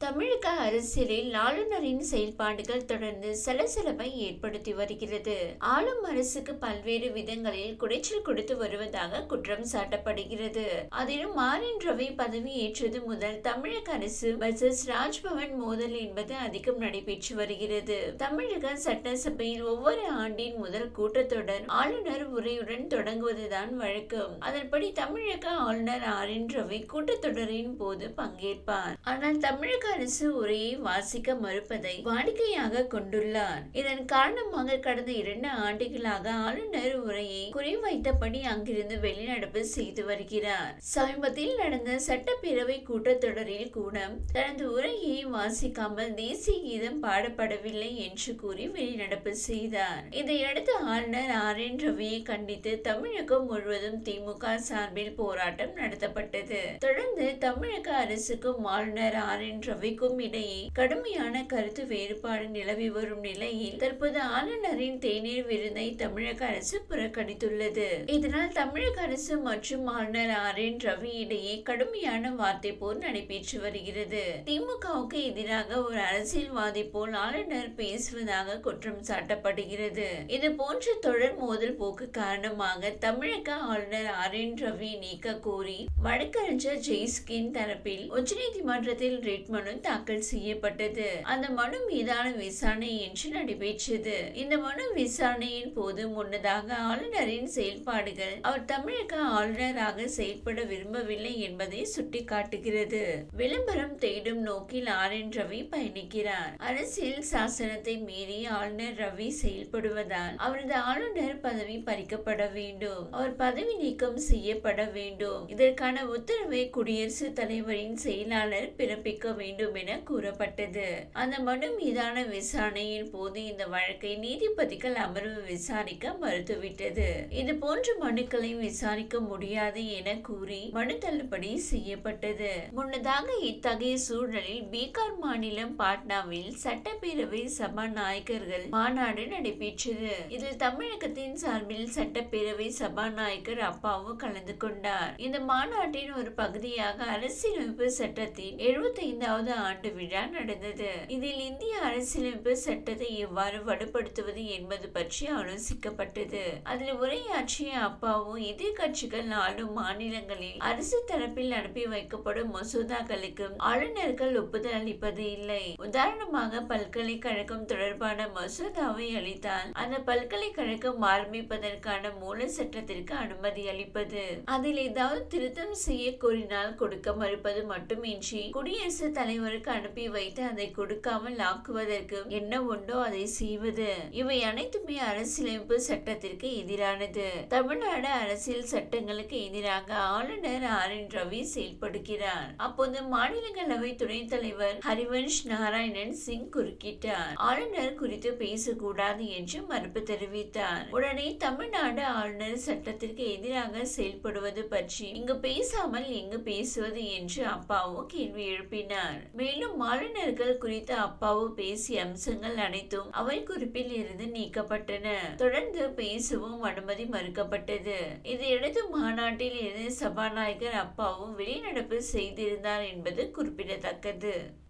தமிழக அரசியலில் ஆளுநரின் செயல்பாடுகள் தொடர்ந்து சலசலப்பை ஏற்படுத்தி வருகிறது. ஆளும் அரசுக்கு பல்வேறு விதங்களில் குடைச்சல் கொடுத்து வருவதாக குற்றம் சாட்டப்படுகிறது. அதிலும் ஆரின் ரவி பதவி ஏற்றது முதல் தமிழக அரசு வர்சஸ் ராஜ்பவன் மோதல் என்பது அதிகம் நடைபெற்று வருகிறது. தமிழக சட்டசபையில் ஒவ்வொரு ஆண்டின் முதல் கூட்டத்தொடர் ஆளுநர் உரையுடன் தொடங்குவதுதான் வழக்கம். அதன்படி தமிழக ஆளுநர் ஆரின் ரவி கூட்டத்தொடரின் போது பங்கேற்பார். ஆனால் தமிழக அரசு உரையை வாசிக்க மறுப்பதை வாடிக்கையாக கொண்டுள்ளார். இதன் காரணமாக கடந்த இரண்டு ஆண்டுகளாக ஆளுநர் உரையை குறிவைத்தபடி அங்கிருந்து வெளிநடப்பு செய்து வருகிறார். சமீபத்தில் நடந்த சட்டப்பேரவை கூட்டத்தொடரில் கூட தனது உரையை வாசிக்காமல் தேசிய கீதம் பாடப்படவில்லை என்று கூறி வெளிநடப்பு செய்தார். இதையடுத்து ஆளுநர் ஆர். என். ரவியை கண்டித்து தமிழகம் முழுவதும் திமுக சார்பில் போராட்டம் நடத்தப்பட்டது. தொடர்ந்து தமிழக அரசுக்கும் ஆளுநர் ஆர். என். ரவிக்கும் இடையே கடுமையான கருத்து வேறுபாடு நிலவி வரும் நிலையில் தற்போது ஆளுநரின் தேநீர் விருதை தமிழக அரசு புறக்கணித்துள்ளது. இதனால் தமிழக அரசு மற்றும் ஆளுநர் ஆர் என் ரவி இடையே கடுமையான வார்த்தை போர் நடைபெற்று வருகிறது. திமுகவுக்கு எதிராக ஒரு அரசியல்வாதி போல் ஆளுநர் பேசுவதாக குற்றம் சாட்டப்படுகிறது. இது போன்ற தொடர் மோதல் போக்கு காரணமாக தமிழக ஆளுநர் ஆர் என் ரவி நீக்க கோரி வழக்கறிஞர் ஜெய்ஸ்கின் தரப்பில் உச்சநீதிமன்றத்தில் ரிட் மனு மனு தாக்கல் செய்யப்பட்டது. அந்த மனு மீதான விசாரணை இன்று நடைபெற்றது. இந்த மனு விசாரணையின் போது முன்னதாக ஆளுநரின் செயல்பாடுகள் அவர் தமிழக ஆளுநராக செயல்பட விரும்பவில்லை என்பதை சுட்டிக்காட்டுகிறது. விளம்பரம் தேடும் நோக்கில் ஆர் என் ரவி பயணிக்கிறார். அரசியல் சாசனத்தை மீறி ஆளுநர் ரவி செயல்படுவதால் அவரது ஆளுநர் பதவி பறிக்கப்பட வேண்டும். அவர் பதவி நீக்கம் செய்யப்பட வேண்டும். இதற்கான உத்தரவை குடியரசுத் தலைவரின் செயலாளர் பிறப்பிக்க வேண்டும். என கூறப்பட்டது. அந்த மனு மீதான விசாரணையின் போது இந்த வழக்கை நீதிபதிகள் அமர்வு விசாரிக்க மறுத்துவிட்டது. இது போன்ற மனுக்களை விசாரிக்க முடியாது என கூறி மனு தள்ளுபடி செய்யப்பட்டது. முன்னதாக இத்தகைய சூழலில் பீகார் மாநிலம் பாட்னாவில் சட்டப்பேரவை சபாநாயகர்கள் மாநாடு நடைபெற்றது. இதில் தமிழகத்தின் சார்பில் சட்டப்பேரவை சபாநாயகர் அப்பாவு கலந்து கொண்டார். இந்த மாநாட்டின் ஒரு பகுதியாக அரசியலமைப்பு சட்டத்தின் எழுபத்தி ஐந்தாவது ஆண்டு விழா நடந்தது. இதில் இந்திய அரசியலமைப்பு சட்டத்தை எவ்வாறு வலுப்படுத்துவது என்பது பற்றி ஆலோசிக்கப்பட்டது. அதில் உரையாற்றிய அப்பாவும் எதிர்கட்சிகள் ஆளும் மாநிலங்களில் அரசு தரப்பில் அனுப்பி வைக்கப்படும் மசோதாக்களுக்கு ஆளுநர்கள் ஒப்புதல் அளிப்பது இல்லை. உதாரணமாக பல்கலைக்கழகம் தொடர்பான மசோதாவை அளித்தால் அந்த பல்கலைக்கழகம் ஆரம்பிப்பதற்கான மூல சட்டத்திற்கு அனுமதி அளிப்பது. அதில் ஏதாவது திருத்தம் செய்ய கோரினால் கொடுக்க மறுப்பது மட்டுமின்றி குடியரசுத் தலைவர் தலைவருக்கு அனுப்பி வைத்து அதை கொடுக்காமல் ஆக்குவதற்கு என்ன உண்டோ அதை செய்வது. இவை அனைத்துமே அரசியலமைப்பு சட்டத்திற்கு எதிரானது. தமிழ்நாடு அரசியல் சட்டங்களுக்கு எதிராக ஆளுநர் ஆர். என். ரவி செயல்படுகிறார். அப்போது மாநிலங்களவை துணைத் தலைவர் ஹரிவன்ஷ் நாராயணன் சிங் குறுக்கிட்டார். ஆளுநர் குறித்து பேசக்கூடாது என்று மறுப்பு தெரிவித்தார். உடனே தமிழ்நாடு ஆளுநர் சட்டத்திற்கு எதிராக செயல்படுவது பற்றி இங்கு பேசாமல் எங்கு பேசுவது என்று அப்பாவோ கேள்வி எழுப்பினார். மேலும் மாலுநர்கள் குறித்து அப்பாவு பேசிய அம்சங்கள் அனைத்தும் அவை குறிப்பில் இருந்து நீக்கப்பட்டன. தொடர்ந்து பேசவும் அனுமதி மறுக்கப்பட்டது. இதையடுத்து மாநாட்டில் இருந்து சபாநாயகர் அப்பாவும் வெளிநடப்பு செய்திருந்தார் என்பது குறிப்பிடத்தக்கது.